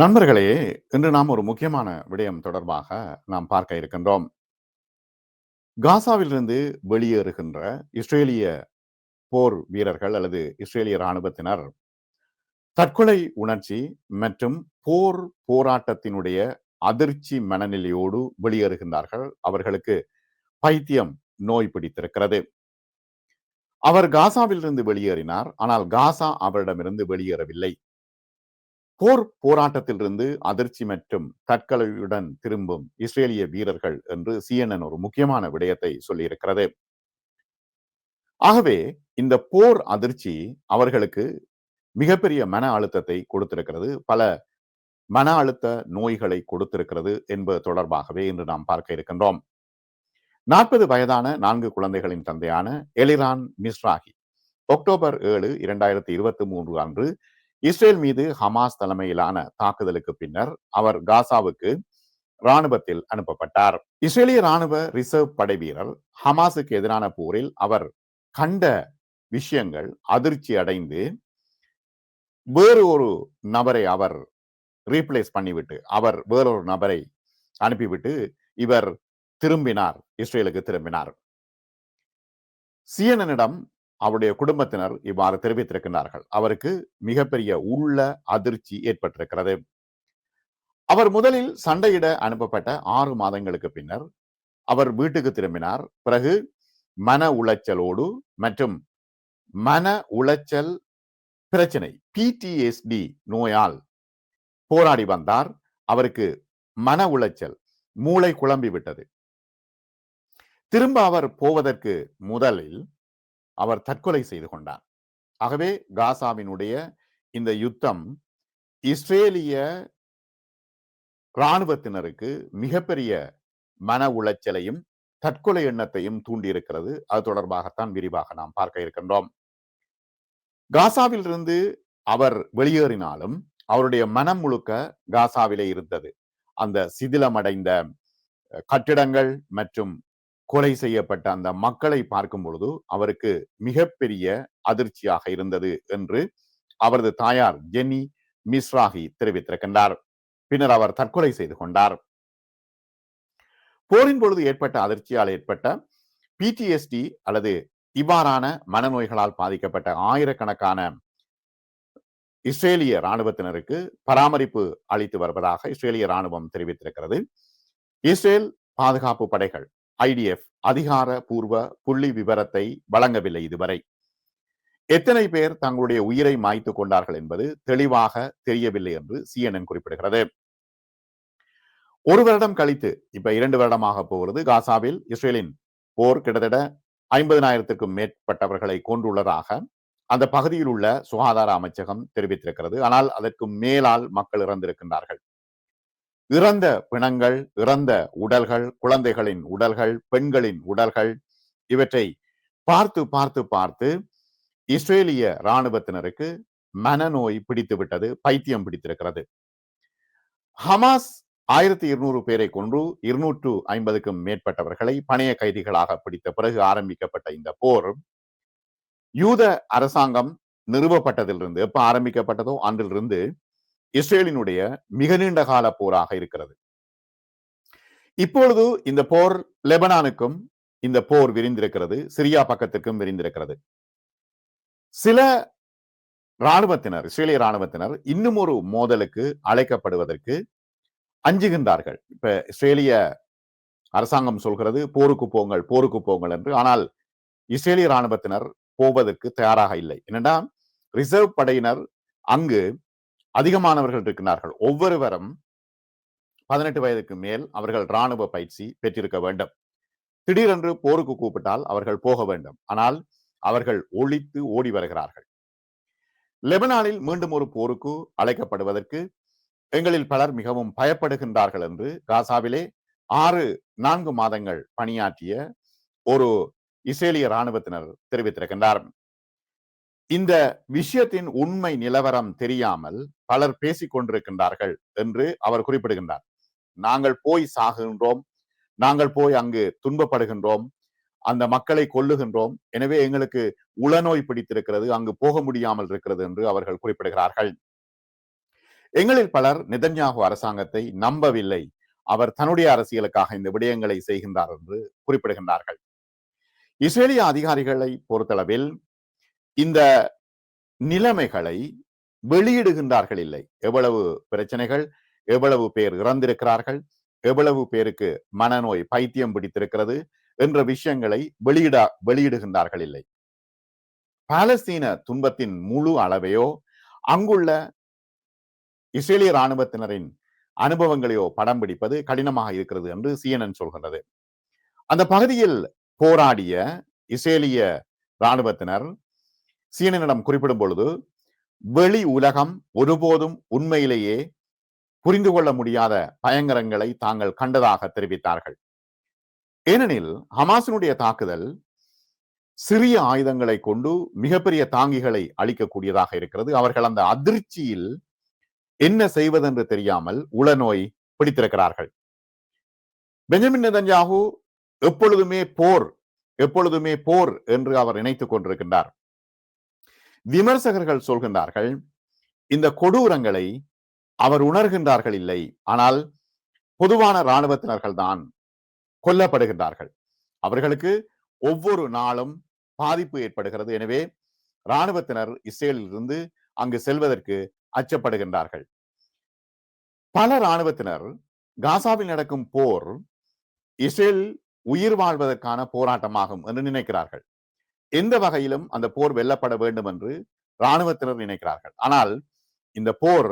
நண்பர்களே, இன்று நாம் ஒரு முக்கியமான விடயம் தொடர்பாக நாம் பார்க்க இருக்கின்றோம். காசாவிலிருந்து வெளியேறுகின்ற இஸ்ரேலிய போர் வீரர்கள் அல்லது இஸ்ரேலிய ராணுவத்தினர் தற்கொலை உணர்ச்சி மற்றும் போர் போராட்டத்தினுடைய அதிர்ச்சி மனநிலையோடு வெளியேறுகின்றார்கள். அவர்களுக்கு பைத்தியம் நோய் பிடித்திருக்கிறது. அவர் காசாவிலிருந்து வெளியேறினார். ஆனால் காசா அவரிடமிருந்து வெளியேறவில்லை. போர் போராட்டத்திலிருந்து அதிர்ச்சி மற்றும் தற்கொலையுடன் திரும்பும் இஸ்ரேலிய வீரர்கள் என்று சிஎன்என் ஒரு முக்கியமான விடயத்தை சொல்லியிருக்கிறது. ஆகவே இந்த போர் அதிர்ச்சி அவர்களுக்கு மிகப்பெரிய மன அழுத்தத்தை கொடுத்திருக்கிறது. பல மன அழுத்த நோய்களை கொடுத்திருக்கிறது என்பது தொடர்பாகவே இன்று நாம் பார்க்க இருக்கின்றோம். நாற்பது வயதான நான்கு குழந்தைகளின் தந்தையான எலிரான் மிஸ்ராகி அக்டோபர் ஏழு இரண்டாயிரத்தி இருபத்தி மூன்று அன்று இஸ்ரேல் மீது ஹமாஸ் தலைமையிலான தாக்குதலுக்கு பின்னர் அவர் காசாவுக்கு ராணுவத்தில் அனுப்பப்பட்டார். இஸ்ரேலிய ராணுவ ரிசர்வ் படை வீரர் ஹமாஸுக்கு எதிரான போரில் அவர் கண்ட விஷயங்கள் அதிர்ச்சி அடைந்து வேறு ஒரு நபரை அவர் ரீப்ளேஸ் பண்ணிவிட்டு அவர் வேறொரு நபரை அனுப்பிவிட்டு இவர் திரும்பினார் இஸ்ரேலுக்கு திரும்பினார். சிஎன்எனிடம் அவருடைய குடும்பத்தினர் இவ்வாறு தெரிவித்திருக்கிறார்கள் அவருக்கு மிகப்பெரிய உள்ள அதிர்ச்சி ஏற்பட்டிருக்கிறது. அவர் முதலில் சண்டையிட அனுப்பப்பட்ட ஆறு மாதங்களுக்கு பின்னர் அவர் வீட்டுக்கு திரும்பினார். பிறகு மன உளைச்சலோடு மற்றும் மன உளைச்சல் பிரச்சனை பிடிஎஸ்டி நோயால் போராடி வந்தார். அவருக்கு மன உளைச்சல் மூளை குழம்பி விட்டது. திரும்ப அவர் போவதற்கு முதலில் அவர் தற்கொலை செய்து கொண்டார். ஆகவே காசாவினுடைய இந்த யுத்தம் இஸ்ரேலிய இராணுவத்தினருக்கு மிகப்பெரிய மன உளைச்சலையும் தற்கொலை எண்ணத்தையும் தூண்டியிருக்கிறது. அது தொடர்பாகத்தான் விரிவாக நாம் பார்க்க இருக்கின்றோம். காசாவில் இருந்து அவர் வெளியேறினாலும் அவருடைய மனம் முழுக்க காசாவிலே இருந்தது. அந்த சிதிலமடைந்த கட்டிடங்கள் மற்றும் கொலை செய்யப்பட்ட அந்த மக்களை பார்க்கும் பொழுது அவருக்கு மிகப்பெரிய அதிர்ச்சியாக இருந்தது என்று அவரது தாயார் ஜென்னி மிஸ்ராகி தெரிவித்திருக்கின்றார் பின்னர் அவர் தற்கொலை செய்து கொண்டார். போரின் பொழுது ஏற்பட்ட அதிர்ச்சியால் ஏற்பட்ட பிடிஎஸ்டி அல்லது இவ்வாறான மனநோய்களால் பாதிக்கப்பட்ட ஆயிரக்கணக்கான இஸ்ரேலிய ராணுவத்தினருக்கு பராமரிப்பு அளித்து வருவதாக இஸ்ரேலிய ராணுவம் தெரிவித்திருக்கிறது. இஸ்ரேல் பாதுகாப்பு படைகள் ஐடிஎஃப் அதிகாரபூர்வ புள்ளி விவரத்தை வழங்கவில்லை இதுவரை. எத்தனை பேர் தங்களுடைய உயிரை மாய்த்து கொண்டார்கள் என்பது தெளிவாக தெரியவில்லை என்று சிஎன்என் குறிப்பிடுகிறது. ஒரு வருடம் கழித்து இப்ப இரண்டு வருடமாக போகிறது காசாவில் இஸ்ரேலின் போர் கிட்டத்தட்ட ஐம்பதினாயிரத்துக்கும் மேற்பட்டவர்களை கொண்டுள்ளதாக அந்த பகுதியில் உள்ள சுகாதார அமைச்சகம் தெரிவித்திருக்கிறது. ஆனால் அதற்கு மேலால் மக்கள் இறந்திருக்கின்றார்கள். இறந்த பிணங்கள் இறந்த உடல்கள் குழந்தைகளின் உடல்கள் பெண்களின் உடல்கள் இவற்றை பார்த்து பார்த்து பார்த்து இஸ்ரேலிய இராணுவத்தினருக்கு மனநோய் பிடித்து விட்டது பைத்தியம் பிடித்திருக்கிறது. ஹமாஸ் ஆயிரத்தி இருநூறு பேரை கொன்று இருநூற்று ஐம்பதுக்கும் மேற்பட்டவர்களை பணைய கைதிகளாக பிடித்த பிறகு ஆரம்பிக்கப்பட்ட இந்த போர் யூத அரசாங்கம் நிறுவப்பட்டதிலிருந்து எப்ப ஆரம்பிக்கப்பட்டதோ அன்றிலிருந்து இஸ்ரேலினுடைய மிக நீண்ட கால போராக இருக்கிறது. இப்பொழுது இந்த போர் லெபனானுக்கும் இந்த போர் விரிந்திருக்கிறது சிரியா பக்கத்திற்கும் விரிந்திருக்கிறது. சில இராணுவத்தினர் இஸ்ரேலிய இராணுவத்தினர் இன்னும் ஒரு மோதலுக்கு அழைக்கப்படுவதற்கு அஞ்சுகின்றார்கள். இப்ப இஸ்ரேலிய அரசாங்கம் சொல்கிறது போருக்கு போங்கள் போருக்கு போங்கள் என்று. ஆனால் இஸ்ரேலிய இராணுவத்தினர் போவதற்கு தயாராக இல்லை. என்னென்னா ரிசர்வ் படையினர் அங்கு அதிகமானவர்கள் இருக்கிறார்கள். ஒவ்வொருவரும் பதினெட்டு வயதுக்கு மேல் அவர்கள் இராணுவ பயிற்சி பெற்றிருக்க வேண்டும். திடீரென்று போருக்கு கூப்பிட்டால் அவர்கள் போக வேண்டும். ஆனால் அவர்கள் ஒழித்து ஓடி வருகிறார்கள். லெபனானில் மீண்டும் ஒரு போருக்கு அழைக்கப்படுவதற்கு எங்களில் பலர் மிகவும் பயப்படுகின்றார்கள் என்று காசாவிலே ஆறு நான்கு மாதங்கள் பணியாற்றிய ஒரு இஸ்ரேலிய இராணுவத்தினர் தெரிவித்திருக்கின்றார். இந்த விஷயத்தின் உண்மை நிலவரம் தெரியாமல் பலர் பேசிக் கொண்டிருக்கின்றார்கள் என்று அவர் குறிப்பிடுகின்றார். நாங்கள் போய் சாகுகின்றோம் நாங்கள் போய் அங்கு துன்பப்படுகின்றோம் அந்த மக்களை கொல்லுகின்றோம். எனவே எங்களுக்கு உளநோய் பிடித்திருக்கிறது அங்கு போக முடியாமல் இருக்கிறது என்று அவர்கள் குறிப்பிடுகிறார்கள். எங்களில் பலர் நிதன்யாகு அரசாங்கத்தை நம்பவில்லை. அவர் தன்னுடைய அரசியலுக்காக இந்த விடயங்களை செய்கின்றார் என்று குறிப்பிடுகின்றார்கள். இஸ்ரேலிய அதிகாரிகளை பொறுத்தளவில் இந்த நிலைமைகளை வெளியிடுகின்றார்கள் இல்லை எவ்வளவு பிரச்சனைகள் எவ்வளவு பேர் இறந்திருக்கிறார்கள் எவ்வளவு பேருக்கு மனநோய் பைத்தியம் பிடித்திருக்கிறது என்ற விஷயங்களை வெளியிட வெளியிடுகின்றார்கள் இல்லை பாலஸ்தீன துன்பத்தின் முழு அளவையோ அங்குள்ள இஸ்ரேலிய இராணுவத்தினரின் அனுபவங்களையோ படம் பிடிப்பது கடினமாக இருக்கிறது என்று சிஎன்என் சொல்கின்றது. அந்த பகுதியில் போராடிய இஸ்ரேலிய இராணுவத்தினர் சீனனிடம் குறிப்பிடும் பொழுது வெளி உலகம் ஒருபோதும் உண்மையிலேயே புரிந்து கொள்ள முடியாத பயங்கரங்களை தாங்கள் கண்டதாக தெரிவித்தார்கள். ஏனெனில் ஹமாசினுடைய தாக்குதல் சிறிய ஆயுதங்களை கொண்டு மிகப்பெரிய தாங்கிகளை அளிக்கக்கூடியதாக இருக்கிறது. அவர்கள் அந்த அதிர்ச்சியில் என்ன செய்வதென்று தெரியாமல் உளநோய் பிடித்திருக்கிறார்கள். பெஞ்சமின் நெதன்யாகு எப்பொழுதுமே போர் எப்பொழுதுமே போர் என்று அவர் நினைத்துக் கொண்டிருக்கின்றார். விமர்சகர்கள் சொல்கின்றார்கள் இந்த கொடூரங்களை அவர் உணர்கின்றார்கள் இல்லை ஆனால் பொதுவான இராணுவத்தினர்கள் தான் கொல்லப்படுகின்றார்கள். அவர்களுக்கு ஒவ்வொரு நாளும் பாதிப்பு ஏற்படுகிறது. எனவே இராணுவத்தினர் இஸ்ரேலில் இருந்து அங்கு செல்வதற்கு அச்சப்படுகின்றார்கள். பல இராணுவத்தினர் காசாவில் நடக்கும் போர் இஸ்ரேல் உயிர் வாழ்வதற்கான போராட்டமாகும் என்று நினைக்கிறார்கள். எந்த வகையிலும் அந்த போர் வெல்லப்பட வேண்டும் என்று இராணுவத்தினர் நினைக்கிறார்கள். ஆனால் இந்த போர்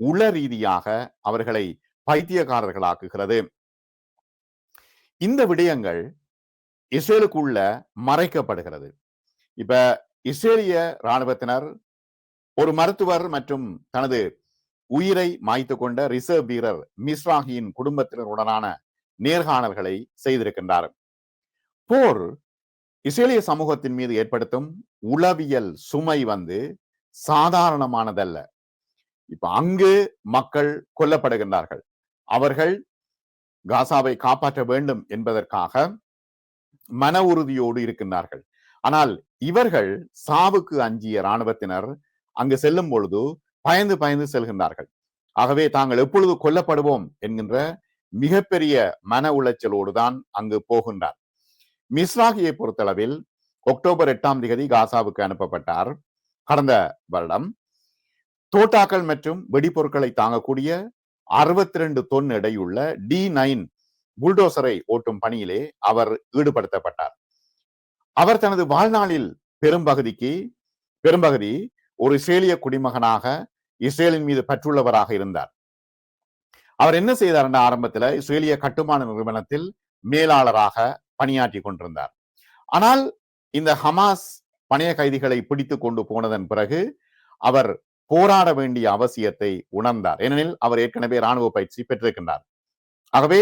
உள ரீதியாக அவர்களை பைத்தியக்காரர்களாக்குகிறது. இந்த விடயங்கள் இஸ்ரேலுக்குள்ள மறைக்கப்படுகிறது. இப்ப இஸ்ரேலிய இராணுவத்தினர் ஒரு மருத்துவர் மற்றும் தனது உயிரை மாய்த்து கொண்ட ரிசர்வ் வீரர் மிஸ்ராகியின் குடும்பத்தினருடனான நேர்காணல்களை செய்திருக்கின்றார். போர் இஸ்ரேலிய சமூகத்தின் மீது ஏற்படுத்தும் உளவியல் சுமை வந்து சாதாரணமானதல்ல. இப்ப அங்கு மக்கள் கொல்லப்படுகின்றார்கள். அவர்கள் காசாவை காப்பாற்ற வேண்டும் என்பதற்காக மன உறுதியோடு இருக்கின்றார்கள். ஆனால் இவர்கள் சாவுக்கு அஞ்சிய இராணுவத்தினர் அங்கு செல்லும் பொழுது பயந்து பயந்து செல்கின்றார்கள். ஆகவே தாங்கள் எப்பொழுது கொல்லப்படுவோம் என்கின்ற மிகப்பெரிய மன உளைச்சலோடு தான் அங்கு போகின்றார். மிஸ்ராகியை பொறுத்தளவில் அக்டோபர் எட்டாம் தேதி காசாவுக்கு அனுப்பப்பட்டார். கடந்த வருடம் தோட்டாக்கள் மற்றும் வெடிப்பொருட்களை தாங்கக்கூடிய அறுபத்தி ரெண்டு தொன் எடையுள்ள டி நைன் புல்டோசரை ஓட்டும் பணியிலே அவர் ஈடுபடுத்தப்பட்டார். அவர் தனது வாழ்நாளில் பெரும்பகுதிக்கு பெரும்பகுதி ஒரு இஸ்ரேலிய குடிமகனாக இஸ்ரேலின் மீது பற்றுள்ளவராக இருந்தார். அவர் என்ன செய்தார் என்ற ஆரம்பத்தில் இஸ்ரேலிய கட்டுமான நிறுவனத்தில் மேலாளராக பணியாற்றி கொண்டிருந்தார். ஆனால் இந்த ஹமாஸ் பணைய கைதிகளை பிடித்து கொண்டு போனதன் பிறகு அவர் போராட வேண்டிய அவசியத்தை உணர்ந்தார். ஏனெனில் அவர் ஏற்கனவே ராணுவ பயிற்சி பெற்றிருக்கின்றார். ஆகவே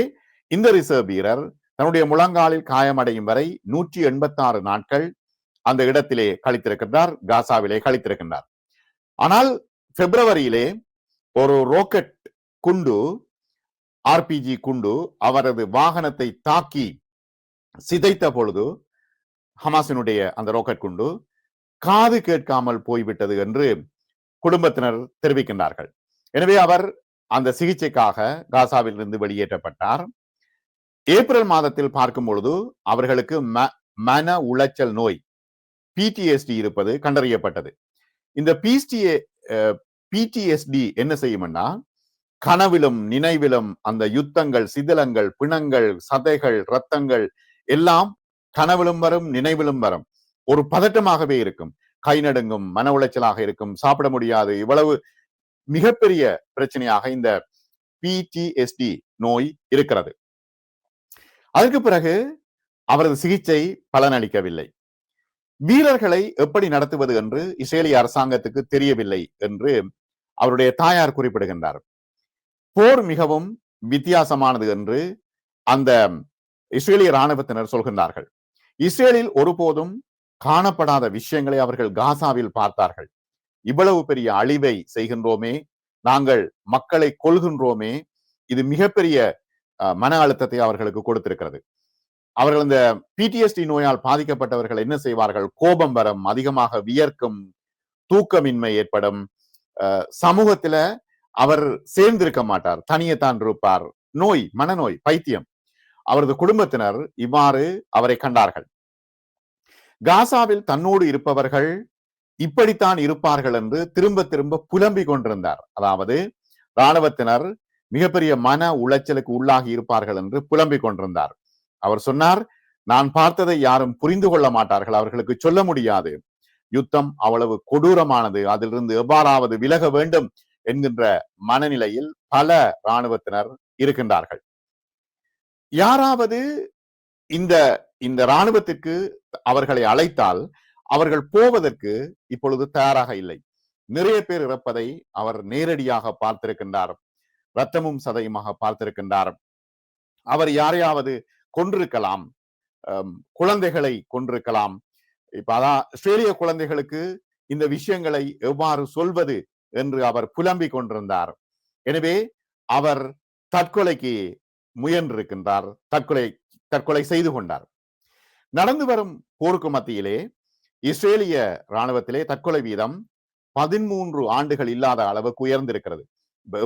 இந்த ரிசர்வ் வீரர் தன்னுடைய முழங்காலில் காயமடையும் வரை நூற்றி எண்பத்தி ஆறு நாட்கள் அந்த இடத்திலே கழித்திருக்கின்றார் காசாவிலே கழித்திருக்கின்றார். ஆனால் பிப்ரவரியிலே ஒரு ராக்கெட் குண்டு ஆர்பிஜி குண்டு அவரது வாகனத்தை தாக்கி சிதைத்த பொழுது ஹமாசினுடைய அந்த ராக்கெட் குண்டு காது கேட்காமல் போய்விட்டது என்று குடும்பத்தினர் தெரிவிக்கின்றார்கள். எனவே அவர் அந்த சிகிச்சைக்காக காசாவில் இருந்து வெளியேற்றப்பட்டார். ஏப்ரல் மாதத்தில் பார்க்கும் பொழுது அவர்களுக்கு மன உளைச்சல் நோய் பிடிஎஸ்டி இருப்பது கண்டறியப்பட்டது. இந்த பிஸ்டிஏ பிடிஎஸ்டி என்ன செய்யும்னா கனவிலும் நினைவிலும் அந்த யுத்தங்கள் சிதிலங்கள் பிணங்கள் சதைகள் ரத்தங்கள் எல்லாம் கனவிலும் வரும் நினைவிலும் வரும். ஒரு பதட்டமாகவே இருக்கும். கை நடுங்கும் மன உளைச்சலாக இருக்கும். சாப்பிட முடியாது. இவ்வளவு மிகப்பெரிய பிரச்சனையாக இந்த பிடிஎஸ்டி நோய் இருக்கிறது. அதற்கு பிறகு அவரது சிகிச்சை பலனளிக்கவில்லை. வீரர்களை எப்படி நடத்துவது என்று இஸ்ரேலிய அரசாங்கத்துக்கு தெரியவில்லை என்று அவருடைய தாயார் குறிப்பிடுகின்றார். போர் மிகவும் வித்தியாசமானது என்று அந்த இஸ்ரேலிய இராணுவத்தினர் சொல்கின்றார்கள் இஸ்ரேலில் ஒருபோதும் காணப்படாத விஷயங்களை அவர்கள் காசாவில் பார்த்தார்கள். இவ்வளவு பெரிய அழிவை செய்கின்றோமே நாங்கள் மக்களை கொள்கின்றோமே இது மிகப்பெரிய மன அழுத்தத்தை அவர்களுக்கு கொடுத்திருக்கிறது. அவர்கள் இந்த பிடிஎஸ்டி நோயால் பாதிக்கப்பட்டவர்கள் என்ன செய்வார்கள்? கோபம் வரும் அதிகமாக வியர்க்கும் தூக்கமின்மை ஏற்படும். சமூகத்துல அவர் சேர்ந்திருக்க மாட்டார் தனியத்தான் தான் இருப்பார். நோய் மனநோய் பைத்தியம். அவரது குடும்பத்தினர் இவ்வாறு அவரை கண்டார்கள். காசாவில் தன்னோடு இருப்பவர்கள் இப்படித்தான் இருப்பார்கள் என்று திரும்ப திரும்ப புலம்பிக் கொண்டிருந்தார். அதாவது இராணுவத்தினர் மிகப்பெரிய மன உளைச்சலுக்கு உள்ளாகி இருப்பார்கள் என்று புலம்பிக் கொண்டிருந்தார். அவர் சொன்னார் நான் பார்த்ததை யாரும் புரிந்து கொள்ள மாட்டார்கள். அவர்களுக்கு சொல்ல முடியாது. யுத்தம் அவ்வளவு கொடூரமானது. அதிலிருந்து எவ்வாறாவது விலக வேண்டும் என்கின்ற மனநிலையில் பல இராணுவத்தினர் இருக்கின்றார்கள். யாராவது இந்த இந்த இராணுவத்திற்கு அவர்களை அழைத்தால் அவர்கள் போவதற்கு இப்பொழுது தயாராக இல்லை. நிறைய பேர் இறப்பதை அவர் நேரடியாக பார்த்திருக்கின்றார். ரத்தமும் சதையுமாக பார்த்திருக்கின்றார். அவர் யாரையாவது கொன்றிருக்கலாம். குழந்தைகளை கொன்றிருக்கலாம். இப்ப அதான் ஆஸ்திரேலிய குழந்தைகளுக்கு இந்த விஷயங்களை எவ்வாறு சொல்வது என்று அவர் புலம்பிக் கொண்டிருந்தார். எனவே அவர் தற்கொலைக்கு முயன்றிருக்கின்றார் தற்கொலை தற்கொலை செய்து கொண்டார். நடந்து வரும் போருக்கு மத்தியிலே இஸ்ரேலிய ராணுவத்திலே தற்கொலை வீதம் பதிமூன்று ஆண்டுகள் இல்லாத அளவுக்கு உயர்ந்திருக்கிறது.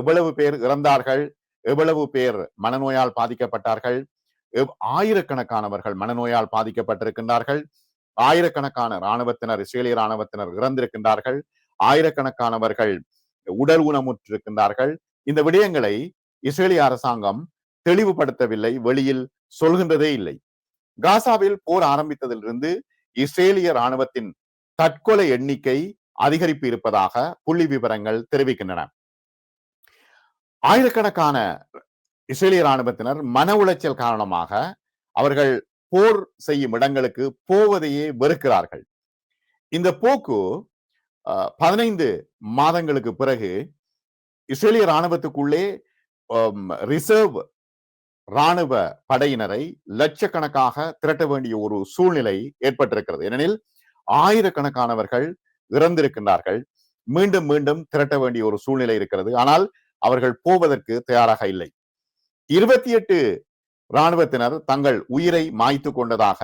எவ்வளவு பேர் இறந்தார்கள் எவ்வளவு பேர் மனநோயால் பாதிக்கப்பட்டார்கள் ஆயிரக்கணக்கானவர்கள் மனநோயால் பாதிக்கப்பட்டிருக்கின்றார்கள் ஆயிரக்கணக்கான இராணுவத்தினர் இஸ்ரேலிய இராணுவத்தினர் இறந்திருக்கின்றார்கள் ஆயிரக்கணக்கானவர்கள் உடல் ஊனமுற்றிருக்கின்றார்கள். இந்த விடயங்களை இஸ்ரேலிய அரசாங்கம் தெளிவுபடுத்தவில்லை வெளியில் சொல்கின்றதே இல்லை. காசாவில் போர் ஆரம்பித்ததிலிருந்து இஸ்ரேலிய ராணுவத்தின் தற்கொலை எண்ணிக்கை அதிகரிப்பு இருப்பதாக புள்ளி விவரங்கள் தெரிவிக்கின்றன. ஆயிரக்கணக்கான இஸ்ரேலிய ராணுவத்தினர் மன உளைச்சல் காரணமாக அவர்கள் போர் செய்யும் இடங்களுக்கு போவதையே வெறுக்கிறார்கள். இந்த போக்கு பதினைந்து மாதங்களுக்கு பிறகு இஸ்ரேலிய ராணுவத்துக்குள்ளே ரிசர்வ் ராணுவ படையினரை லட்சக்கணக்காக திரட்ட வேண்டிய ஒரு சூழ்நிலை ஏற்பட்டிருக்கிறது. ஏனெனில் ஆயிரக்கணக்கானவர்கள் இறந்திருக்கின்றார்கள். மீண்டும் மீண்டும் திரட்ட வேண்டிய ஒரு சூழ்நிலை இருக்கிறது. ஆனால் அவர்கள் போவதற்கு தயாராக இல்லை. இருபத்தி எட்டு இராணுவத்தினர் தங்கள் உயிரை மாய்த்து கொண்டதாக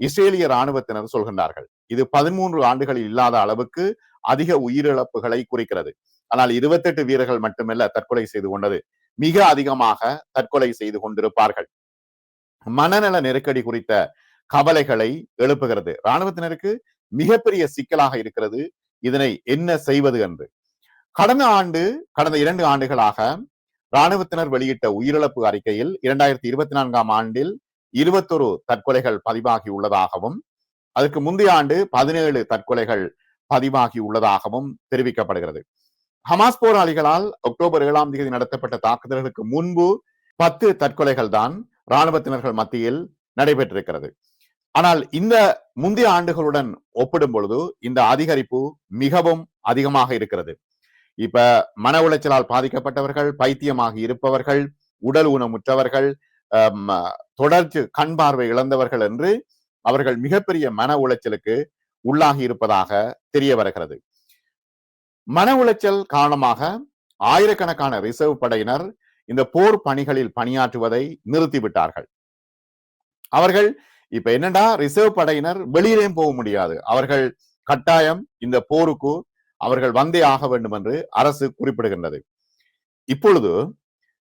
இஸ்ரேலிய இராணுவத்தினர் சொல்கின்றார்கள். இது பதிமூன்று ஆண்டுகளில் இல்லாத அளவுக்கு அதிக உயிரிழப்புகளை குறிக்கிறது. ஆனால் இருபத்தெட்டு வீரர்கள் மட்டுமல்ல தற்கொலை செய்து கொண்டது. மிக அதிகமாக தற்கொலை செய்து கொண்டிருப்பார்கள். மனநல நெருக்கடி குறித்த கவலைகளை எழுப்புகிறது. இராணுவத்தினருக்கு மிகப்பெரிய சிக்கலாக இருக்கிறது. இதனை என்ன செய்வது என்று. கடந்த ஆண்டு கடந்த இரண்டு ஆண்டுகளாக இராணுவத்தினர் வெளியிட்ட உயிரிழப்பு அறிக்கையில் இரண்டாயிரத்தி இருபத்தி நான்காம் ஆண்டில் இருபத்தொரு தற்கொலைகள் பதிவாகி உள்ளதாகவும் அதற்கு முந்தைய ஆண்டு பதினேழு தற்கொலைகள் பதிவாகி உள்ளதாகவும் தெரிவிக்கப்படுகிறது. ஹமாஸ் போராளிகளால் அக்டோபர் ஏழாம் தேதி நடத்தப்பட்ட தாக்குதல்களுக்கு முன்பு பத்து தற்கொலைகள் தான் இராணுவத்தினர்கள் மத்தியில் நடைபெற்றிருக்கிறது. ஆனால் இந்த முந்தைய ஆண்டுகளுடன் ஒப்பிடும் பொழுது இந்த அதிகரிப்பு மிகவும் அதிகமாக இருக்கிறது. இப்ப மன உளைச்சலால் பாதிக்கப்பட்டவர்கள் பைத்தியமாகி இருப்பவர்கள் உடல் ஊனமுற்றவர்கள் தொடர்ச்சி கண் பார்வை இழந்தவர்கள் என்று அவர்கள் மிகப்பெரிய மன உளைச்சலுக்கு உள்ளாகி இருப்பதாக தெரிய வருகிறது. மன உளைச்சல் காரணமாக ஆயிரக்கணக்கான ரிசர்வ் படையினர் இந்த போர் பணிகளில் பணியாற்றுவதை நிறுத்திவிட்டார்கள். அவர்கள் இப்ப என்னடா ரிசர்வ் படையினர் வெளியிலேயும் போக முடியாது. அவர்கள் கட்டாயம் இந்த போருக்கு அவர்கள் வந்தே ஆக வேண்டும் என்று அரசு குறிப்பிடுகின்றது. இப்பொழுது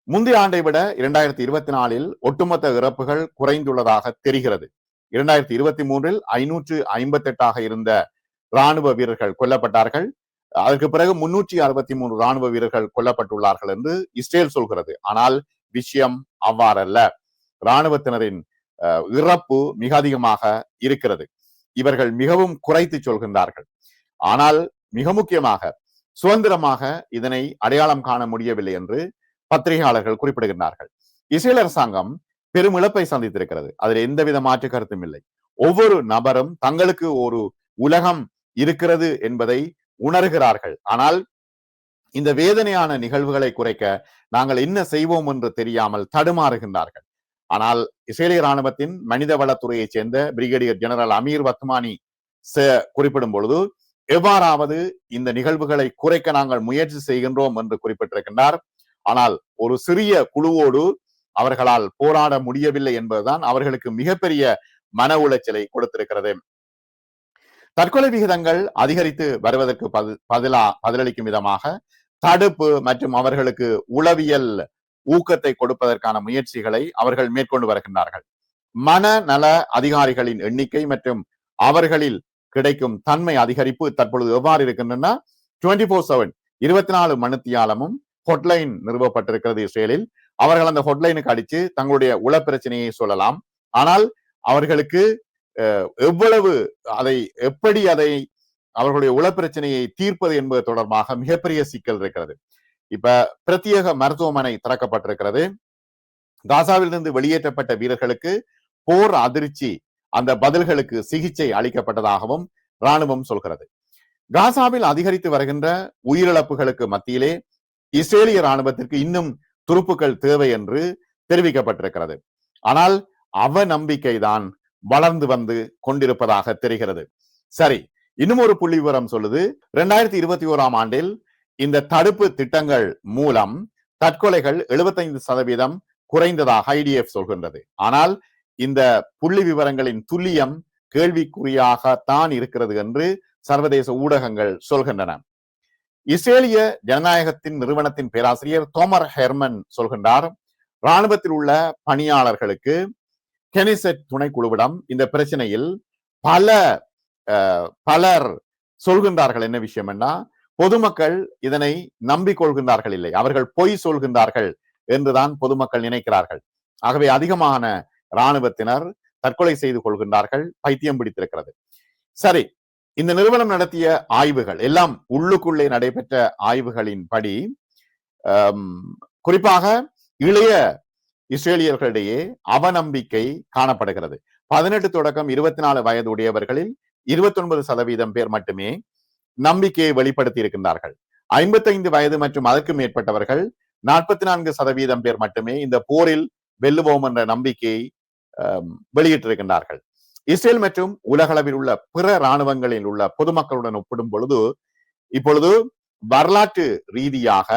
முந்தைய ஆண்டை விட இரண்டாயிரத்தி இருபத்தி நாலில் ஒட்டுமொத்த இறப்புகள் குறைந்துள்ளதாக தெரிகிறது. இரண்டாயிரத்தி இருபத்தி மூன்றில் ஐநூற்று ஐம்பத்தி எட்டாக இருந்த ராணுவ வீரர்கள் கொல்லப்பட்டார்கள். அதற்கு பிறகு முன்னூற்றி அறுபத்தி மூன்று ராணுவ வீரர்கள் கொல்லப்பட்டுள்ளார்கள் என்று இஸ்ரேல் சொல்கிறது. ஆனால் விஷயம் அவ்வாறல்ல. ராணுவத்தினரின் இறப்பு மிக அதிகமாக இருக்கிறது. இவர்கள் மிகவும் குறைத்து சொல்கின்றார்கள். ஆனால் மிக முக்கியமாக சுதந்திரமாக இதனை அடையாளம் காண முடியவில்லை என்று பத்திரிகையாளர்கள் குறிப்பிடுகின்றார்கள். இஸ்ரேல் அரசாங்கம் பெரும் இழப்பை சந்தித்திருக்கிறது. அதில் எந்தவித மாற்று கருத்தும் இல்லை. ஒவ்வொரு நபரும் தங்களுக்கு ஒரு உலகம் இருக்கிறது என்பதை உணர்கிறார்கள். ஆனால் இந்த வேதனையான நிகழ்வுகளை குறைக்க நாங்கள் என்ன செய்வோம் என்று தெரியாமல் தடுமாறுகின்றார்கள். ஆனால் இஸ்ரேலிய ராணுவத்தின் மனிதவளத்துறையைச் சேர்ந்த பிரிகேடியர் ஜெனரல் அமீர் வத்மானி குறிப்பிடும் பொழுது எவ்வாறாவது இந்த நிகழ்வுகளை குறைக்க நாங்கள் முயற்சி செய்கின்றோம் என்று குறிப்பிட்டிருக்கின்றார். ஆனால் ஒரு சிறிய குழுவோடு அவர்களால் போராட முடியவில்லை என்பதுதான் அவர்களுக்கு மிகப்பெரிய மன உளைச்சலை கொடுத்திருக்கிறது. தற்கொலை விகிதங்கள் அதிகரித்து வருவதற்கு பதி- பதிலா பதிலளிக்கும் விதமாக தடுப்பு மற்றும் அவர்களுக்கு உளவியல் ஊக்கத்தை கொடுப்பதற்கான முயற்சிகளை அவர்கள் மேற்கொண்டு வருகின்றார்கள். மனநல அதிகாரிகளின் எண்ணிக்கை மற்றும் அவர்களில் கிடைக்கும் தன்மை அதிகரிப்பு தற்பொழுது எவ்வாறு இருக்கின்றன? டுவெண்ட்டி ஃபோர் செவன் இருபத்தி நாலு மணித்தியாலமும் ஹொட்லைன் நிறுவப்பட்டிருக்கிறது இஸ்ரேலில். அவர்கள் அந்த ஹொட்லைனுக்கு அடிச்சு தங்களுடைய உள பிரச்சனையை சொல்லலாம். ஆனால் அவர்களுக்கு எவ்வளவு அதை எப்படி அதை அவர்களுடைய உள பிரச்சனையை தீர்ப்பது என்பது தொடர்பாக மிகப்பெரிய சிக்கல் இருக்கிறது. இப்ப பிரத்யேக மருத்துவமனை திறக்கப்பட்டிருக்கிறது. காசாவிலிருந்து வெளியேற்றப்பட்ட வீரர்களுக்கு போர் அதிர்ச்சி அந்த பதில்களுக்கு சிகிச்சை அளிக்கப்பட்டதாகவும் ராணுவம் சொல்கிறது. காசாவில் அதிகரித்து வருகின்ற உயிரிழப்புகளுக்கு மத்தியிலே இஸ்ரேலிய ராணுவத்திற்கு இன்னும் துருப்புக்கள் தேவை என்று தெரிவிக்கப்பட்டிருக்கிறது. ஆனால் அவ நம்பிக்கைதான் வளர்ந்து வந்து கொண்டிருப்பதாக தெரிகிறது. சரி இன்னும் ஒரு புள்ளி விவரம் சொல்லுது. இரண்டாயிரத்தி இருபத்தி ஓராம் ஆண்டில் இந்த தடுப்பு திட்டங்கள் மூலம் தற்கொலைகள் 75% சதவீதம் குறைந்ததாக ஐடிஎஃப் சொல்கின்றது. ஆனால் இந்த புள்ளி விவரங்களின் துல்லியம் கேள்விக்குறியாகத்தான் இருக்கிறது என்று சர்வதேச ஊடகங்கள் சொல்கின்றன. இஸ்ரேலிய ஜனநாயகத்தின் நிறுவனத்தின் பேராசிரியர் தோமர் ஹெர்மன் சொல்கின்றார் ராணுவத்தில் உள்ள பணியாளர்களுக்கு கெனிசெட் துணைக்குழுவிடம் இந்த பிரச்சனையில் பல பலர் சொல்கின்றார்கள் என்ன விஷயம்னா பொதுமக்கள் இதனை நம்பிக்கொள்கின்றார்கள் இல்லை. அவர்கள் பொய் சொல்கின்றார்கள் என்றுதான் பொதுமக்கள் நினைக்கிறார்கள். ஆகவே அதிகமான இராணுவத்தினர் தற்கொலை செய்து கொள்கின்றார்கள் பைத்தியம் பிடித்திருக்கிறது. சரி இந்த நிறுவனம் நடத்திய ஆய்வுகள் எல்லாம் உள்ளுக்குள்ளே நடைபெற்ற ஆய்வுகளின் படி குறிப்பாக இளைய இஸ்ரேலியர்களிடையே அவநம்பிக்கை காணப்படுகிறது. பதினெட்டு தொடக்கம் இருபத்தி நாலு வயது உடையவர்களில் இருபத்தி ஒன்பது சதவீதம் பேர் மட்டுமே நம்பிக்கையை வெளிப்படுத்தி இருக்கின்றார்கள் ஐம்பத்தைந்து வயது மற்றும் அதற்கு மேற்பட்டவர்கள் நாற்பத்தி நான்கு சதவீதம் பேர் மட்டுமே இந்த போரில் வெல்லுவோம் என்ற நம்பிக்கையை வெளியிட்டிருக்கின்றார்கள். இஸ்ரேல் மற்றும் உலகளவில் உள்ள பிற இராணுவங்களில் உள்ள பொதுமக்களுடன் ஒப்பிடும் பொழுது இப்பொழுது வரலாற்று ரீதியாக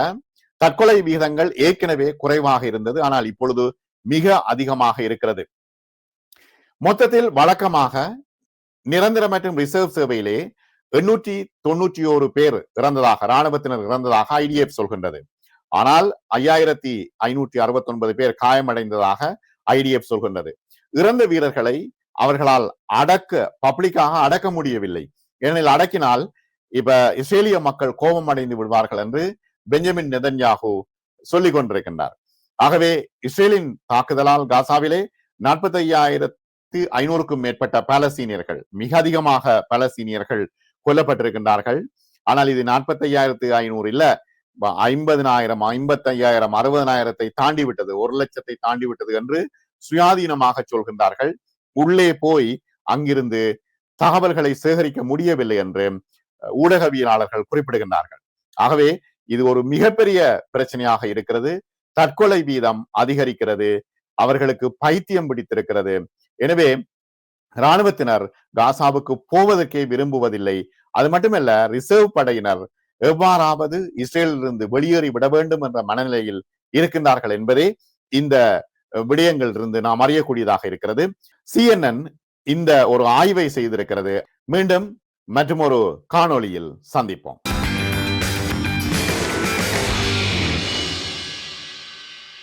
தற்கொலை விகிதங்கள் ஏற்கனவே குறைவாக இருந்தது. ஆனால் இப்பொழுது மிக அதிகமாக இருக்கிறது. மொத்தத்தில் வழக்கமாக நிரந்தர மற்றும் ரிசர்வ் சேவையிலே எண்ணூற்றி தொண்ணூற்றி ஓரு பேர் இறந்ததாக இராணுவத்தினர் இறந்ததாக ஐடிஎஃப் சொல்கின்றது. ஆனால் ஐயாயிரத்தி ஐநூற்றி அறுபத்தி ஒன்பது பேர் காயமடைந்ததாக ஐடிஎஃப் சொல்கின்றது. இறந்த வீரர்களை அவர்களால் அடக்க பப்ளிக்காக அடக்க முடியவில்லை. ஏனெனில் அடக்கினால் இப்ப இஸ்ரேலிய மக்கள் கோபம் அடைந்து விடுவார்கள் என்று பெஞ்சமின் நெதன்யாகு சொல்லிக் கொண்டிருக்கின்றார் ஆகவே இஸ்ரேலின் தாக்குதலால் காசாவிலே நாற்பத்தி ஐயாயிரத்து ஐநூறுக்கும் மேற்பட்ட பாலஸ்தீனியர்கள் மிக அதிகமாக பாலஸ்தீனியர்கள் கொல்லப்பட்டிருக்கின்றார்கள். ஆனால் இது நாற்பத்தி ஐயாயிரத்து ஐநூறு இல்ல ஐம்பதினாயிரம் ஐம்பத்தி ஐயாயிரம் அறுபதனாயிரத்தை தாண்டி விட்டது ஒரு லட்சத்தை தாண்டி விட்டது என்று சுயாதீனமாக சொல்கின்றார்கள். உள்ளே போய் அங்கிருந்து தகவல்களை சேகரிக்க முடியவில்லை என்று அஹ், ஊடகவியலாளர்கள் குறிப்பிடுகின்றார்கள். ஆகவே இது ஒரு மிகப்பெரிய பிரச்சனையாக இருக்கிறது. தற்கொலை வீதம் அதிகரிக்கிறது. அவர்களுக்கு பைத்தியம் பிடித்திருக்கிறது. எனவே இராணுவத்தினர் காசாவுக்கு போவதற்கே விரும்புவதில்லை. அது மட்டுமல்ல ரிசர்வ் படையினர் எவ்வாறாவது இஸ்ரேலிருந்து வெளியேறி விட வேண்டும் என்ற மனநிலையில் இருக்கின்றார்கள் என்பதே இந்த விடயங்கள் இருந்து நாம் அறியக்கூடியதாக இருக்கிறது. சிஎன்என் இந்த ஒரு ஆய்வை செய்திருக்கிறது. மீண்டும் மற்றும் ஒரு காணொளியில் சந்திப்போம்.